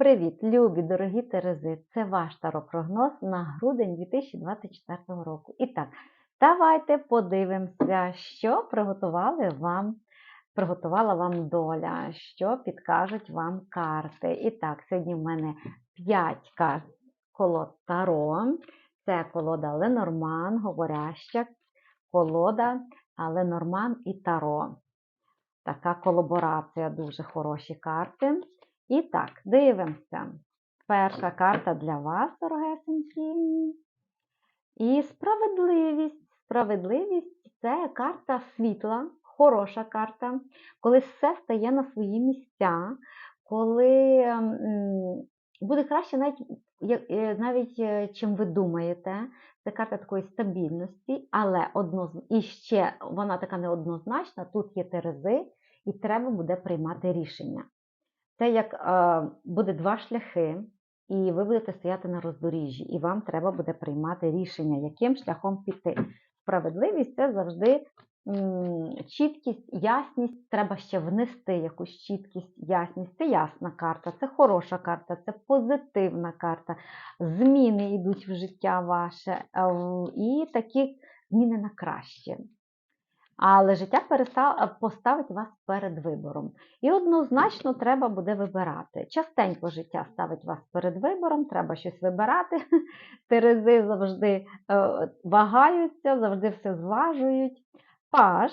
Привіт, любі, дорогі Терези! Це ваш таропрогноз на грудень 2024 року. І так, давайте подивимося, що приготували вам, приготувала вам доля, що підкажуть вам карти. І так, сьогодні в мене 5 карт колод Таро. Це колода Ленорман, говоряща колода Ленорман і Таро. Така колаборація, дуже хороші карти. І так, дивимося. Перша карта для вас, дорогесенькі. І справедливість. Справедливість це карта світла, хороша карта, коли все стає на свої місця, коли буде краще, навіть, е, навіть е, чим ви думаєте. Це карта такої стабільності, але одноз... і ще вона така неоднозначна, тут є терези, і треба буде приймати рішення. Це як е, буде два шляхи, і ви будете стояти на роздоріжжі, і вам треба буде приймати рішення, яким шляхом піти. Справедливість це завжди м, чіткість, ясність. Треба ще внести якусь чіткість, ясність. Це ясна карта, це хороша карта, це позитивна карта. Зміни йдуть в життя ваше, е, і такі зміни на краще. Але життя поставить вас перед вибором. І однозначно треба буде вибирати. Частенько життя ставить вас перед вибором, треба щось вибирати. Терези завжди е, вагаються, завжди все зважують. Паж.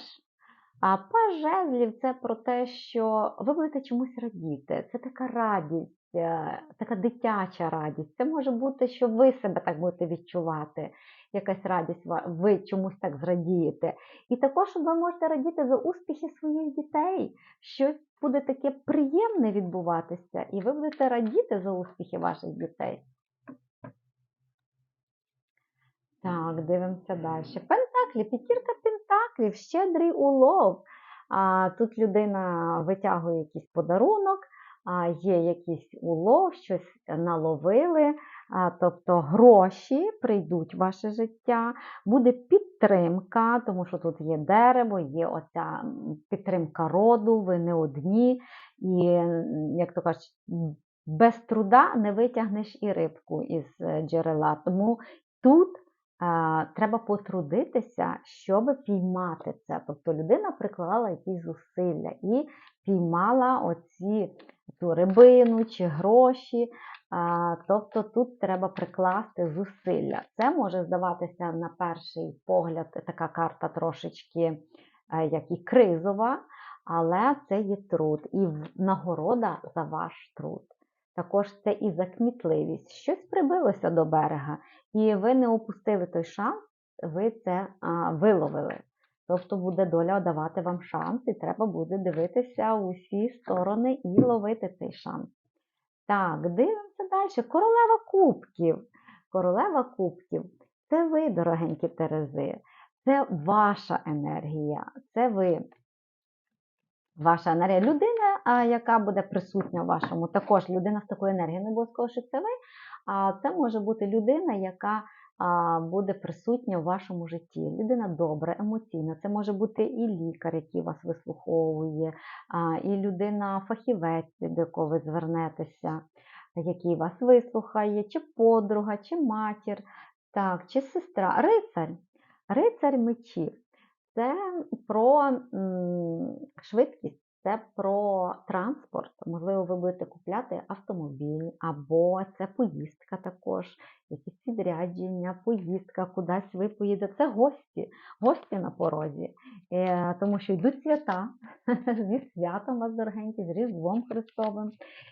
А паж жезлів це про те, що ви будете чомусь радіти. Це така радість, е, така дитяча радість. Це може бути, що ви себе так будете відчувати, якась радість, ви чомусь так зрадієте. І також ви можете радіти за успіхи своїх дітей. Щось буде таке приємне відбуватися, і ви будете радіти за успіхи ваших дітей. Так, дивимося далі. Пентаклі, п'ятірка пентаклів, щедрий улов. А, тут людина витягує якийсь подарунок, а, є якийсь улов, щось наловили, тобто гроші прийдуть в ваше життя, буде підтримка, тому що тут є дерево, є оця підтримка роду, ви не одні. І, як то кажуть, без труда не витягнеш і рибку із е, джерела. Тому тут треба потрудитися, щоб піймати це. Тобто людина приклала якісь зусилля і піймала оці цю рибину чи гроші. Тобто тут треба прикласти зусилля. Це може здаватися на перший погляд така карта трошечки е, як і кризова, але це є труд і нагорода за ваш труд. Також це і за кмітливість. Щось прибилося до берега, і ви не упустили той шанс, ви це а, виловили. Тобто буде доля давати вам шанс, і треба буде дивитися у всі сторони і ловити цей шанс. Так, дивимося далі. Королева кубків. Королева кубків це ви, дорогенькі Терези. Це ваша енергія, це ви. Ваша енергія. Людина, яка буде присутня в вашому, також людина з такою енергією, не обов'язково, що це ви, а це може бути людина, яка буде присутня в вашому житті. Людина добра, емоційна. Це може бути і лікар, який вас вислуховує, і людина фахівець, до якого ви звернетеся, який вас вислухає, чи подруга, чи матір, так, чи сестра, рицар, рицар мечів. Це про швидкість, це про транспорт. Можливо, ви будете купляти автомобіль, або це поїздка також, якісь відрядження, поїздка, кудись ви поїдете. Це гості, гості на порозі. Е, тому що йдуть свята зі святом вас, дорогенькі, з Різдвом Христовим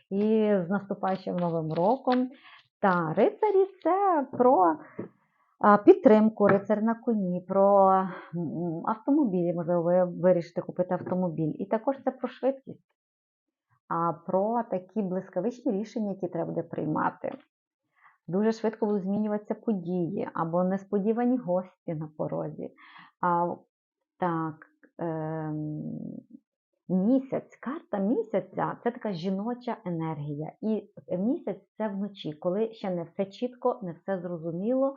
і з наступаючим Новим роком. Та рицарі це про підтримку, рицар на коні, про автомобілі, можливо, ви вирішите купити автомобіль. І також це про швидкість, про такі блискавичні рішення, які треба буде приймати. Дуже швидко будуть змінюватися події або несподівані гості на порозі. А, так, ем, місяць, карта місяця це така жіноча енергія. І місяць це вночі, коли ще не все чітко, не все зрозуміло.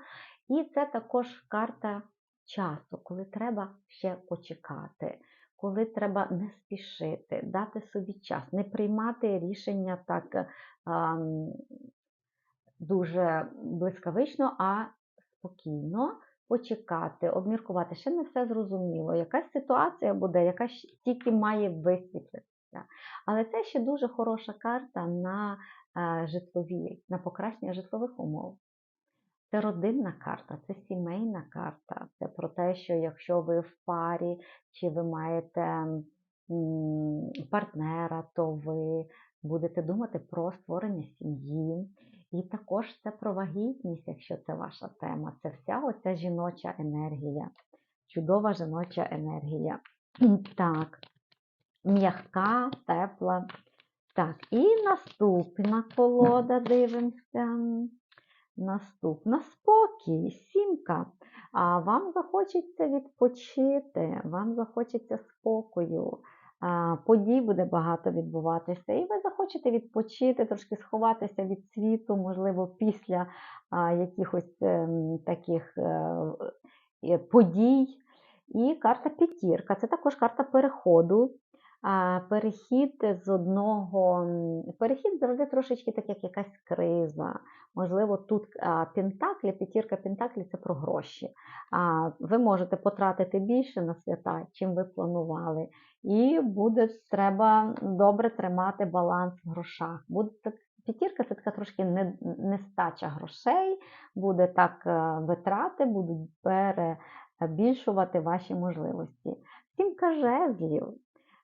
І це також карта часу, коли треба ще почекати, коли треба не спішити, дати собі час, не приймати рішення так е, дуже блискавично, а спокійно почекати, обміркувати. Ще не все зрозуміло. Якась ситуація буде, яка тільки має висвітлитися. Але це ще дуже хороша карта на е, житлові, на покращення житлових умов. Це родинна карта, це сімейна карта. Це про те, що якщо ви в парі чи ви маєте партнера, то ви будете думати про створення сім'ї. І також це про вагітність, якщо це ваша тема. Це вся оця жіноча енергія, чудова жіноча енергія. Так, м'яка, тепла. Так, і наступна колода, дивимося. Наступна спокій, сімка. А вам захочеться відпочити, вам захочеться спокою. Подій буде багато відбуватися, і ви захочете відпочити, трошки сховатися від світу, можливо, після якихось ем, таких е, е, подій. І карта п'ятірка це також карта переходу. Перехід з одного, перехід завжди трошечки так, як якась криза. Можливо, тут пентаклі, п'ятірка пентаклі це про гроші. Ви можете потратити більше на свята, чим ви планували. І буде треба добре тримати баланс в грошах. Буде п'ятірка це така трошки не- нестача грошей, буде так е, витрати, будуть перебільшувати ваші можливості. Сімка жезлів.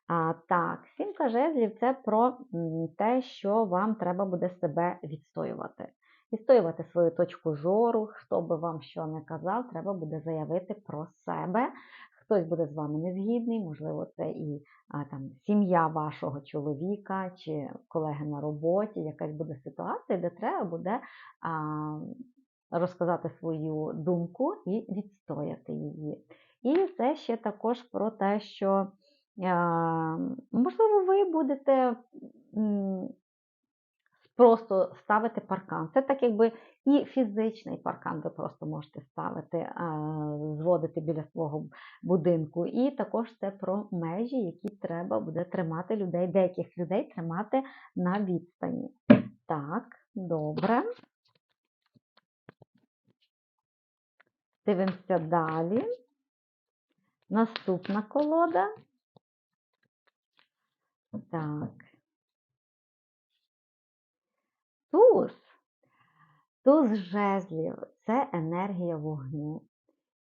А, так, сімка жезлів це про те, що вам треба буде себе відстоювати. Відстоювати свою точку зору, хто би вам що не казав, треба буде заявити про себе. Хтось буде з вами не згідний, можливо, це і а, там, сім'я вашого чоловіка чи колеги на роботі, якась буде ситуація, де треба буде а, розказати свою думку і відстояти її. І це ще також про те, що а, можливо, ви будете м, просто ставити паркан. Це так, якби і фізичний паркан ви просто можете ставити, зводити біля свого будинку. І також це про межі, які треба буде тримати людей, деяких людей тримати на відстані. Так, добре. Дивимося далі. Наступна колода. Так. Туз. Туз жезлів це енергія вогню.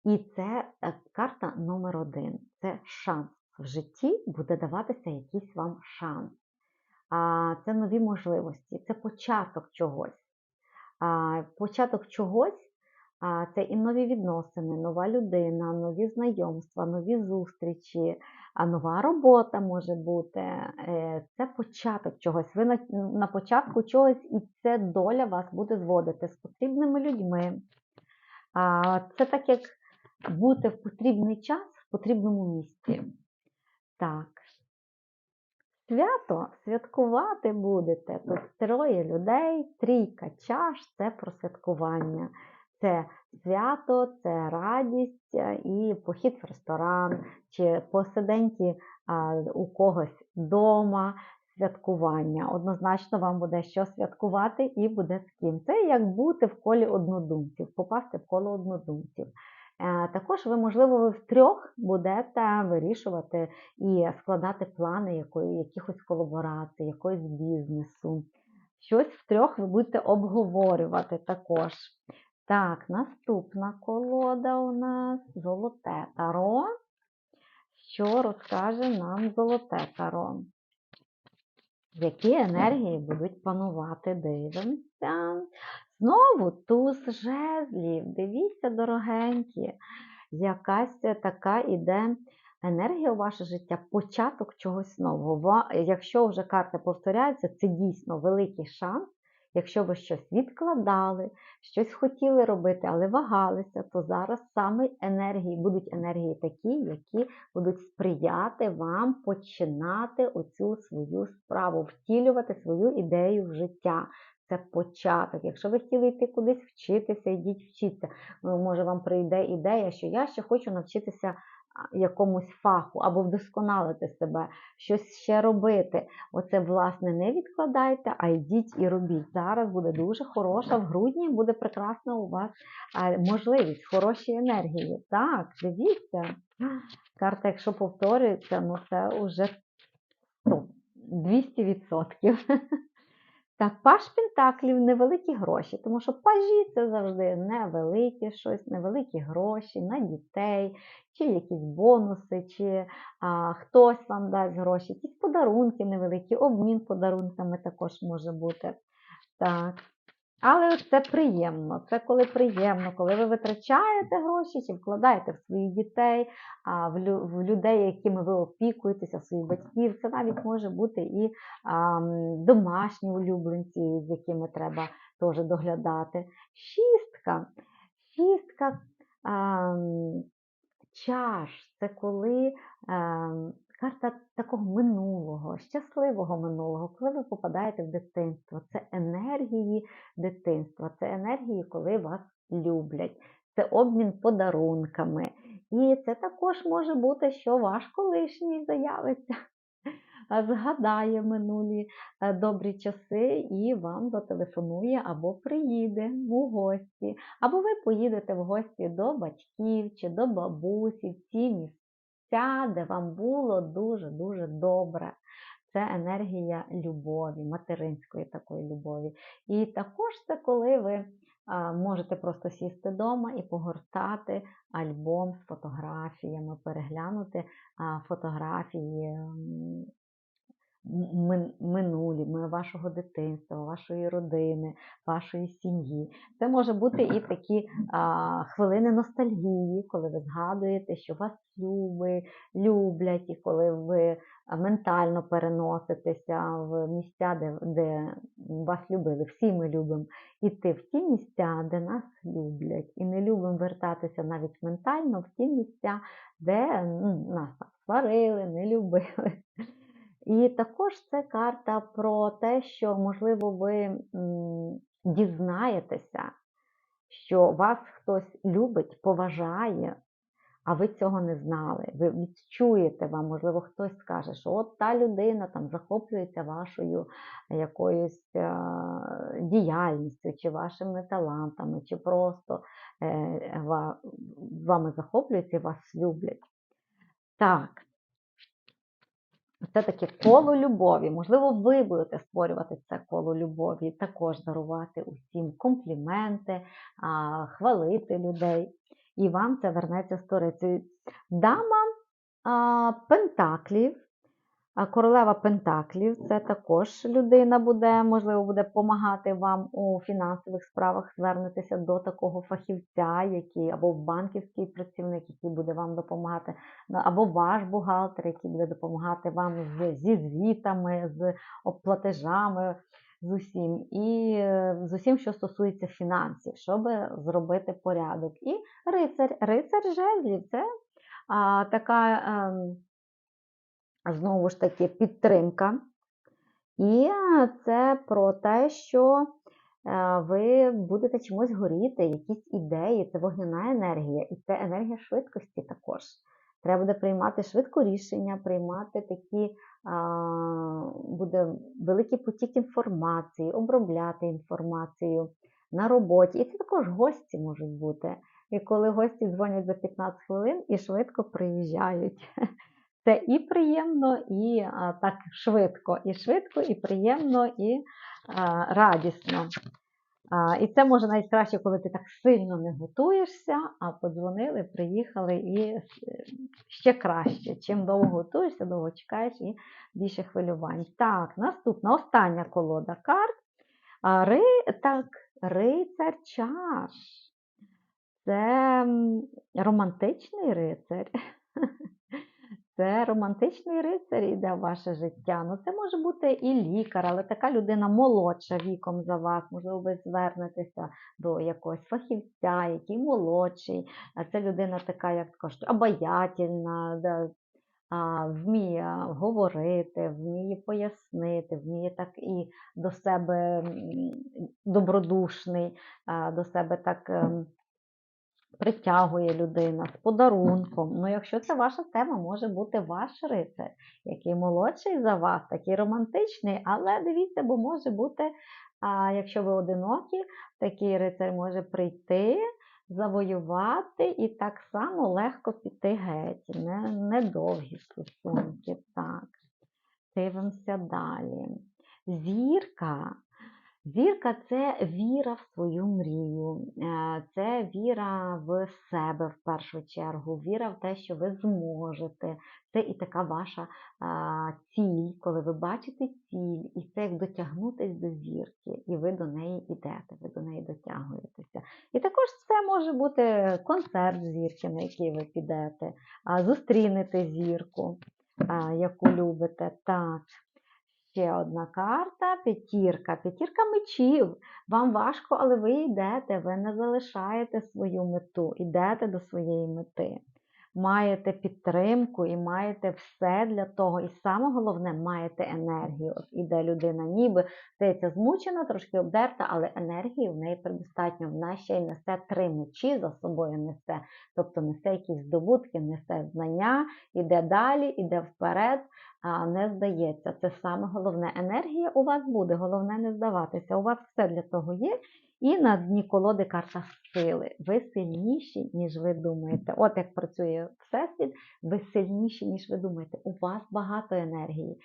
І це е, карта номер один. Це шанс. В житті буде даватися якийсь вам шанс. Це нові можливості, це початок чогось. Початок чогось це і нові відносини, нова людина, нові знайомства, нові зустрічі, а нова робота може бути. Е, Це початок чогось. Ви на, початку чогось, і це доля вас буде зводити з потрібними людьми. Це так, як бути в потрібний час в потрібному місці. Так. Свято святкувати будете. Тут троє людей, трійка чаш це про святкування. Це свято, це радість е, і похід в ресторан, чи посиденьки у когось вдома, святкування. Однозначно вам буде що святкувати і буде з ким. Це як бути в колі однодумців, попасти в коло однодумців. Е, Також ви, можливо, ви втрьох будете вирішувати і складати плани якої, якихось колаборацій, якогось бізнесу. Щось втрьох ви будете обговорювати також. Так, наступна колода у нас золоте таро. Що розкаже нам золоте таро? Які енергії будуть панувати? Дивимося. Знову туз жезлів. Дивіться, дорогенькі, якась така іде енергія у ваше життя, початок чогось нового. Якщо вже карта повторяється, це дійсно великий шанс. Якщо ви щось відкладали, щось хотіли робити, але вагалися, то зараз саме енергії будуть енергії такі, які будуть сприяти вам починати оцю свою справу, втілювати свою ідею в життя. Це початок. Якщо ви хотіли йти кудись вчитися, йдіть вчитися. Може, вам прийде ідея, що я ще хочу навчитися якомусь фаху або вдосконалити себе, щось ще робити. Оце, власне, не відкладайте, а йдіть і робіть. Зараз буде дуже хороша, в грудні буде прекрасна у вас можливість, хороші енергії. Так, дивіться. Карта, якщо повторюється, ну це вже ну, 200%. Так, паж Пентаклів невеликі гроші, тому що пажі це завжди невеликі щось, невеликі гроші на дітей, чи якісь бонуси, чи а, хтось вам дасть гроші, якісь подарунки невеликі, обмін подарунками також може бути. Так. Але це приємно. Це коли приємно, коли ви витрачаєте гроші чи вкладаєте в своїх дітей, в, лю- в людей, якими ви опікуєтеся, своїх батьків. Це навіть може бути і домашні улюбленці, з якими треба теж доглядати. Шістка. Шістка чаш. Це коли ем, карта такого минулого, щасливого минулого, коли ви попадаєте в дитинство. Це енергії дитинства, це енергії, коли вас люблять. Це обмін подарунками. І це також може бути, що ваш колишній заявиться, згадає минулі е, добрі часи і вам зателефонує або приїде у гості, або ви поїдете в гості до батьків чи до бабусі в ті місця, де вам було дуже-дуже добре. Це енергія любові, материнської такої любові. І також це коли ви можете просто сісти вдома і погортати альбом з фотографіями, переглянути фотографії минулі, ми- вашого дитинства, вашої родини, вашої сім'ї. Це може бути і такі а, хвилини ностальгії, коли ви згадуєте, що вас люби, люблять, і коли ви ментально переноситеся в місця, де, де вас любили. Всі ми любимо іти в ті місця, де нас люблять, і не любимо вертатися навіть ментально в ті місця, де ну, нас сварили, не любили. І також це карта про те, що, можливо, ви дізнаєтеся, що вас хтось любить, поважає, а ви цього не знали. Ви відчуєте вам, можливо, хтось скаже, що от та людина там захоплюється вашою якоюсь е, діяльністю, чи вашими талантами, чи просто е, ва- вами захоплюються і вас люблять. Так. Це таке коло любові. Можливо, ви будете створювати це коло любові, також дарувати усім компліменти, хвалити людей. І вам це вернеться сторицею. Дама Пентаклів, королева Пентаклів це також людина буде, можливо, буде допомагати вам у фінансових справах, звернетеся до такого фахівця, який або банківський працівник, який буде вам допомагати, або ваш бухгалтер, який буде допомагати вам з, зі звітами, з оплатежами, з усім, і е, з усім, що стосується фінансів, щоб зробити порядок. І рицар, рицар жезлів це а, така. ем, знову ж таки підтримка. І е, це про те, що е, ви будете чимось горіти, якісь ідеї, це вогняна енергія, і це енергія швидкості також. Треба буде приймати швидко рішення, приймати такі, буде великий потік інформації, обробляти інформацію на роботі. І це також гості можуть бути. І коли гості дзвонять за 15 хвилин і швидко приїжджають. Це і приємно, і а, так швидко, і швидко, і приємно, і а, радісно. А, і це може навіть краще, коли ти так сильно не готуєшся, а подзвонили, приїхали і е, ще краще. Чим довго готуєшся, довго чекаєш і більше хвилювань. Так, наступна, остання колода карт. А, ри, так, рицар чаш. Це романтичний рицар. Це романтичний рицар йде в ваше життя. Ну, це може бути і лікар, але така людина молодша віком за вас. Можливо, ви звернетеся до якогось фахівця, який молодший. Це людина така, як кажуть, обаятельна, да, вміє говорити, вміє пояснити, вміє так і до себе добродушний, до себе так. Притягує людина з подарунком. Ну, якщо це ваша тема, може бути ваш рицар, який молодший за вас, такий романтичний, але дивіться, бо може бути, а, якщо ви одинокі, такий рицар може прийти, завоювати і так само легко піти геть. Не, недовгі стосунки. Так. Дивимося далі. Зірка. Зірка це віра в свою мрію, е, це віра в себе в першу чергу, віра в те, що ви зможете. Це і така ваша ціль, коли ви бачите ціль, і це як дотягнутись до зірки, і ви до неї йдете, ви до неї дотягуєтеся. І також це може бути концерт зірки, на який ви підете, зустрінете зірку, яку любите. Так. Ще одна карта п'ятірка. П'ятірка мечів. Вам важко, але ви йдете, ви не залишаєте свою мету, йдете до своєї мети. Маєте підтримку і маєте все для того. І саме головне, маєте енергію. От іде людина, ніби здається, змучена, трошки обдерта, але енергії в неї предостатньо. Вона ще й несе три мечі за собою несе, тобто несе якісь здобутки, несе знання, іде далі, іде вперед а, не здається. Це саме головне. Енергія у вас буде, головне не здаватися. У вас все для того є. І на дні колоди карта сили. Ви сильніші, ніж ви думаєте. От як працює Всесвіт, ви сильніші, ніж ви думаєте. У вас багато енергії.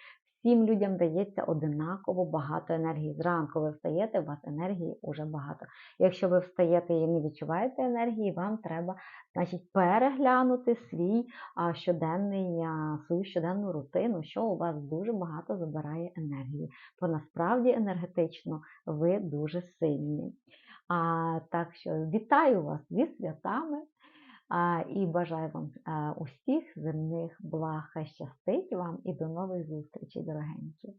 Всім людям дається одинаково багато енергії. Зранку ви встаєте, у вас енергії вже багато. Якщо ви встаєте і не відчуваєте енергії, вам треба значить, переглянути свій щоденний, свою щоденну рутину, що у вас дуже багато забирає енергії. Бо насправді енергетично ви дуже сильні. А, Так що вітаю вас зі святами. І бажаю вам усіх земних благ. Щастить вам і до нових зустрічей, дорогенькі.